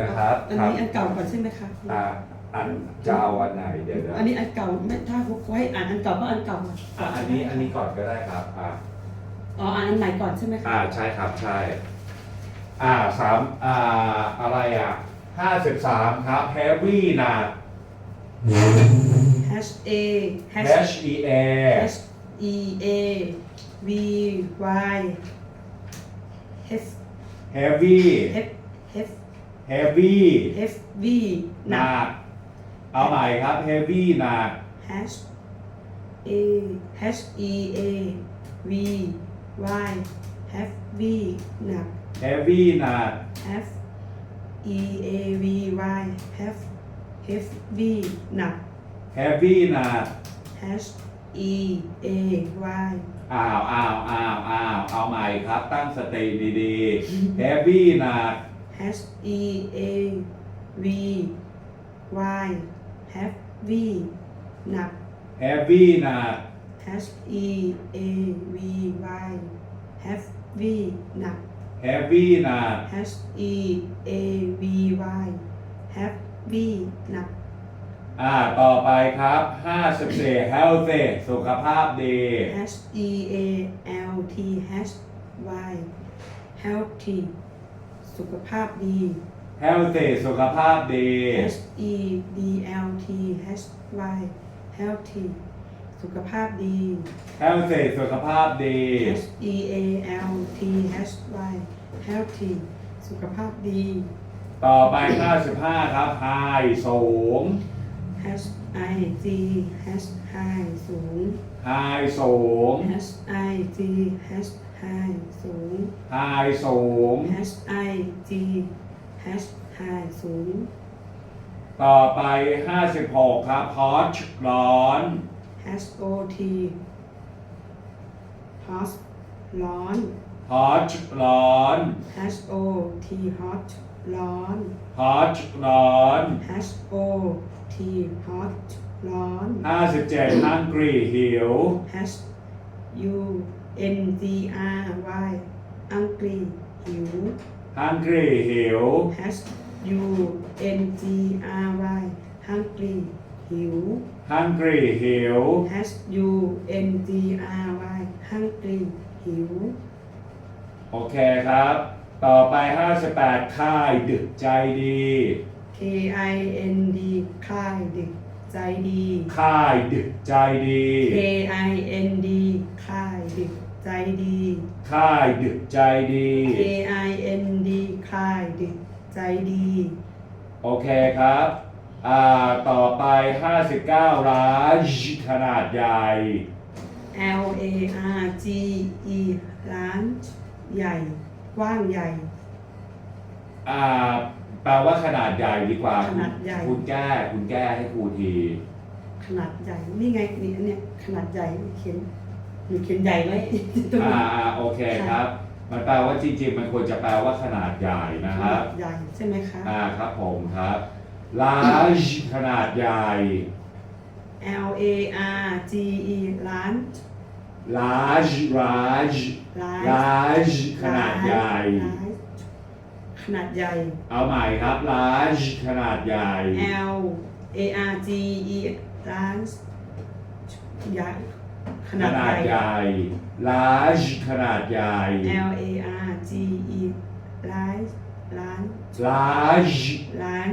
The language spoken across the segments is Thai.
นะครับอันครับนี้อันเก่าก่อนใช่ไหมคะอ่าอันจะเอาอันไหนเดี๋ยวเดี๋ยวอันนี้อันเก่าไม่ถ้าเขาให้อ่านอันเก่าก็อันเก่าก่อนอะอันนี้อันนี้ก่อนก็ได้ครับอ่าอ๋ออ่านอันใหม่ก่อนใช่ไหมคะอ่าใช่ครับใช่อ่าสามอ่าอะไรอะห้าสิบสามครับ heavy หนัก H A H E A H E A V Y F heavy F F heavy F V หหนันักกเอาใหม่ครับ heavy หนัก H A H E A V Y F V หนัก heavy หนัก F E A V Y F F V หนัก heavy หนัก H E A Y อ้าวอ้าวอ้าวอ้าวเอาใหม่ครับ ตั้งสติดีๆ heavy หนัก H E A V Y F V หนัก heavy หนัก H E A V Y F V หนัก heavy หนัก H E A V Y F V หนัก อ่า ต่อไปครับ54 healthy สุขภาพดี H E A L T H Y healthy สุขภาพดี healthy สุขภาพดี H E D L T H Y healthy สุขภาพดี healthy สุขภาพดี H E A L T H Y healthy สุขภาพดี ต่อไป55ครับ high สูง H I G H high สู ง high สูง H I G H high สูง high สูง H I G H high สูง ต่อไป 56 ครับ hot ร้อน H O T hot ร้อน hot ร้อน H O T hot ร้อน hot ร้อน H O T hot ร้อน 57 hungry หิว H U N G R Y angry หิว hungry หิว H U N G R Y hungry หิว hungry หิว H U N G R Y hungry หิว โอเคครับ ต่อไป 58 ค่ายดึกใจดี K I N D คลายดึก ใจดี ค่ายดึกใจดี K I N D คลายดึกใจดี ค่ายดึกใจดี K I N D คลายดึกใจดี โอเคครับ อ่า ต่อไป 59 ร้านขนาดใหญ่ L A R G E ร้านใหญ่กว้างใหญ่ อ่า แปลว่าขนาดใหญ่ดีกว่าขนาดใหญ่ คุณแก้ คุณแก้ให้ครูที ขนาดใหญ่นี่ไงนี่อันเนี้ยขนาดใหญ่เขียนหนูเขียนใหญ่ไว้ตรงอ่านี้ อ่าโอเคครับ มันแปลว่าจริงๆ มันควรจะแปลว่าขนาดใหญ่นะขครันาบดใหญ่ใช่ไหมคะ อ่าครับผมครับ large ขนาดใหญ่ L A R G E ร้าน large large ร้าน large ขนาดใหญ่ ขนาดใหญ่ เอาใหม่ครับ large ขนาดใหญ่ L A R G E ร้านใหญ่ขขนาดนาดใหใหญ่ญ่ large ขนาดใหญ่ L A R G E ร้านร้าน large ร้าน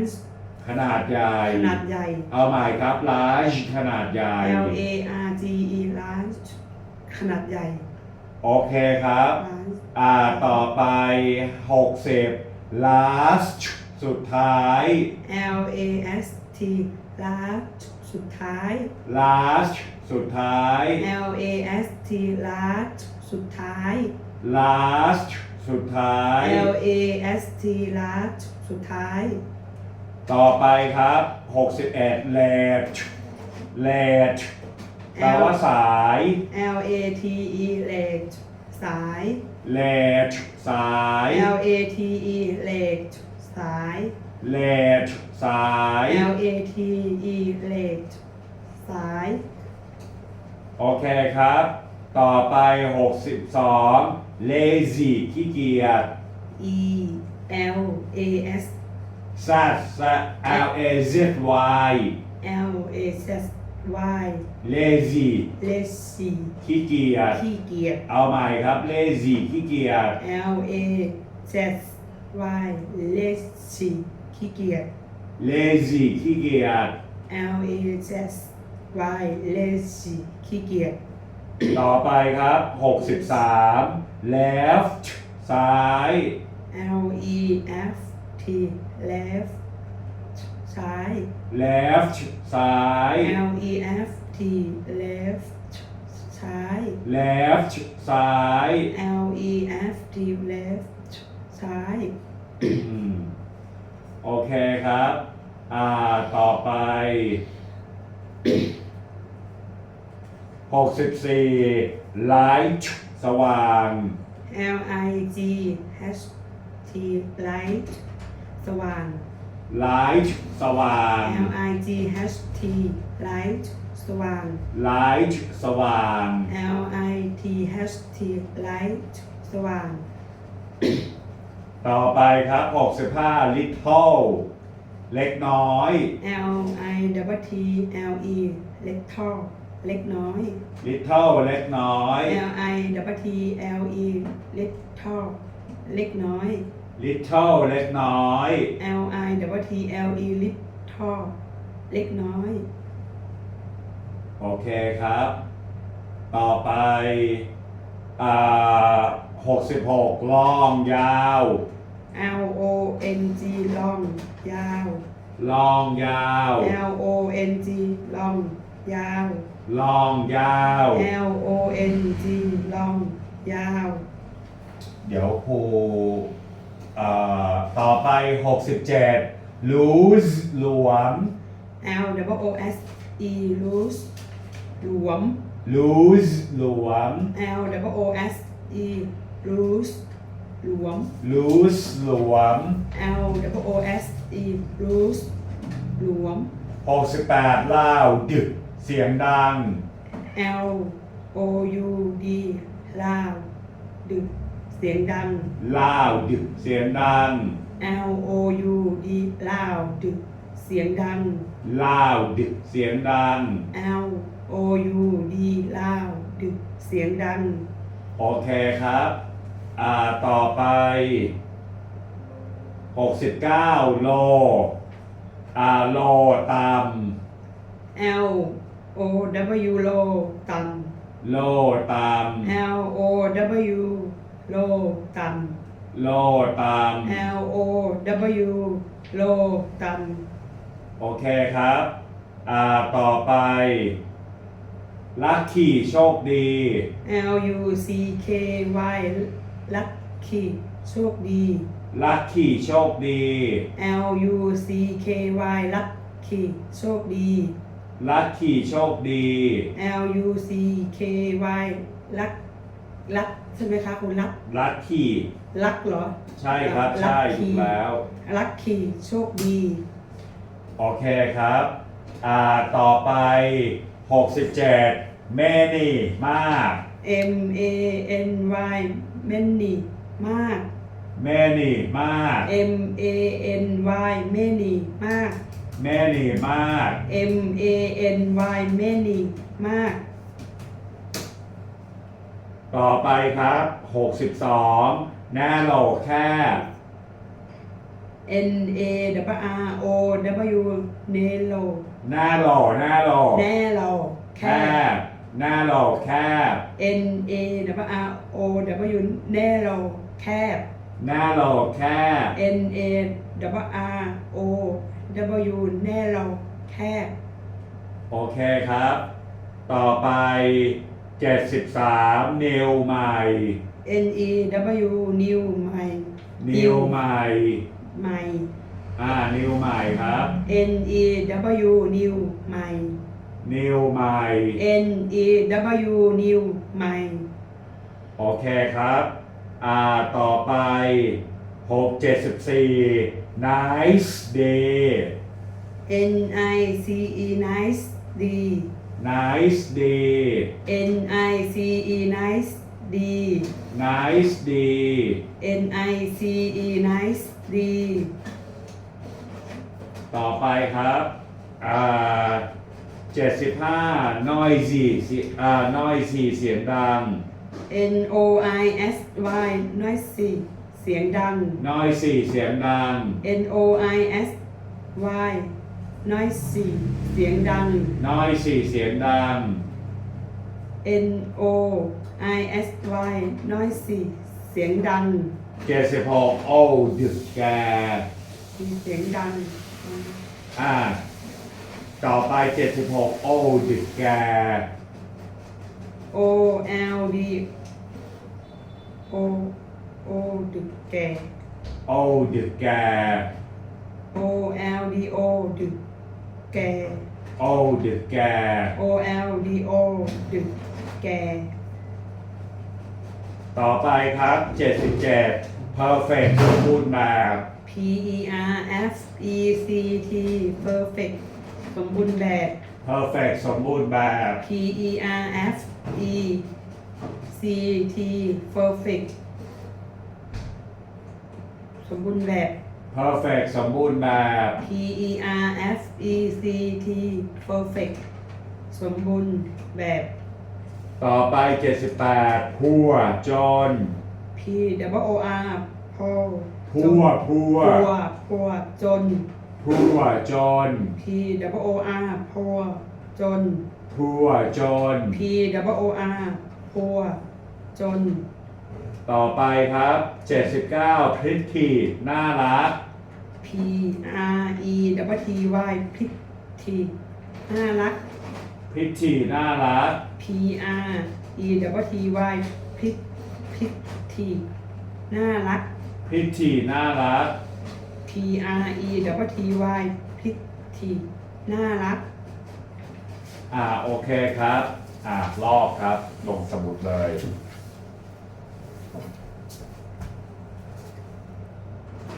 ขนาดใหญ่ ขนาดใหญ่ เอาใหม่ครับ large ขนาดใหญ่ L A R G E ร้านขนาดใหญ่ โอเคครับร้านอ่าต่อไป 60 last สุดท้าย L A S T ร้านสุดท้าย last สุดท้าย L A S T ร้านสุดท้าย last สุดท้าย L A S T ร้านสุดท้าย ต่อไปครับ 61 late late แปลว่าสาย L A T E late สาย late สาย L A T E late สาย late สาย L A T E late สาย โอเคครับ ต่อไป 62 lazy ขี้เกียจ E L A S Z Z L A Z Y L A Z Y lazy lazy ขี้เกียจขี้เกียจ เอาใหม่ครับ lazy ขี้เกียจ L A Z Y lazy ขี้เกียจ lazy ขี้เกียจ L A Z Y lazy ขี้เกียจ ต่อไปครับ 63 left ซ้าย L E F T left ซ้าย left ซ้าย L E F T left ซ้าย left ซ้าย L E F T left ซ้าย อืมโอเคครับ อ่า ต่อไป 64 light สว่าง L I G H T light สว่าง light สว่าง L I G H T light สว่าง light สว่าง L I T H T light สว่าง ต่อไปครับ 65 little เล็กน้อย L I W T L E เล็กท่อเล็กน้อย little เล็กน้อย L I W T L E เล็กท่อเล็กน้อย little เล็กน้อย L I W T L E เล็กท่อเล็กน้อย โอเคครับ ต่อไปอ่า66ล่องยาว L O N G ลองยาว ล่องยาว L O N G ลองยาว ล่องยาว L O N G ลองยาว เดี๋ยวครูเอ่อ ต่อไป 67 loose หลวม L W O S E loose หลวม loose หลวม L W O S E loose หลวม loose หลวม L W O S E loose หลวม 68ล่าวดึก เสียงดัง L O U D ลาวดึก เสียงดังล่าวดึกเสียงดัง L O U D ลาวดึกเสียงดังล่าวดึกเสียงดัง L O U D ลาวดึกเสียงดัง โอเคครับ อ่า ต่อไป 69 โล อ่า โลต L O W โลต่ำโลตำ L O W โลต่ำโลตำ L O W โลต่ำโอเคครับอ่าต่อไป ลัคกี้โชคดีำ L U C K Y ลัคคีโชคดี ลัคกี้โชคดี L U C K Y ลัคคีโชคดี ลัคกี้โชคดี L U C K Y ลัก ลักใช่ไหมคะคุณลักลัคกี้ลักเหรอ ใช่ครับใช่ถูกแล้วลัคคีโชคดี โอเคครับ อ่า ต่อไป 67 เมนี่มาก M A N Y many มาก เมนี่มาก M A N Y many มาก เมนี่มาก M A N Y many มาก ต่อไปครับ 62แน่โหลแคบ N A W R O W เนโลหน้าโหลหน้าโหลแน่โลแคแคบหน้าโหลแคบ N A W R O W แน่โลแคบ หน้าโหลแคบ N A W R O W แน่โลแคบ โอเคครับ ต่อไป 73นิวใหม่ N E W new ใหม่นิวใหม่ใหม่ อ่านิวใหม่ครับ N E W new ใหม่นิวใหม่ N E W new ใหม่ โอเคครับ อ่า ต่อไป 674 nice day N I C E nice D nice day N I C E nice D nice day N I C E nice D ต่อไปครับอ่า75 noisy เสียอ่า noisy เสียงดัง N O I S Y noisy เสียงดัง noisy เสียงดัง N O I S Y noisy เสียงดัง noisy เสียงดัง N O I S Y noisy เสียงดัง76 old ดึกแกมีเสียงดังอ่าต่อไป 76 old ดึกแก O L D O O ดึกแก่ old ดึกแก O L D O ดึก แก่ old ดึกแก O L D O ดึกแก่ ต่อไปครับ 77 perfect สมบูรณ์แบบ P E R F E C T perfect สมบูรณ์แบบ perfect สมบูรณ์แบบ P E R F E C T perfect สมบูรณ์แบบ perfect สมบูรณ์แบบ P E R F E C T perfect สมบูรณ์แบบ ต่อไป 78พัวจน P W O R พอพัวพัวพัวพัวจน พัวจน P W O R พัวจน พัวจน P W O R พัวจน ต่อไปครับ 79 pretty น่ารัก P R E W T Y พิธีน่ารัก pretty น่ารัก P R E W T Y พิพิธีน่ารัก pretty น่ารัก P R E W T Y พิธีน่ารัก อ่าโอเคครับ อ่าลอกครับ ลงสมุดเลย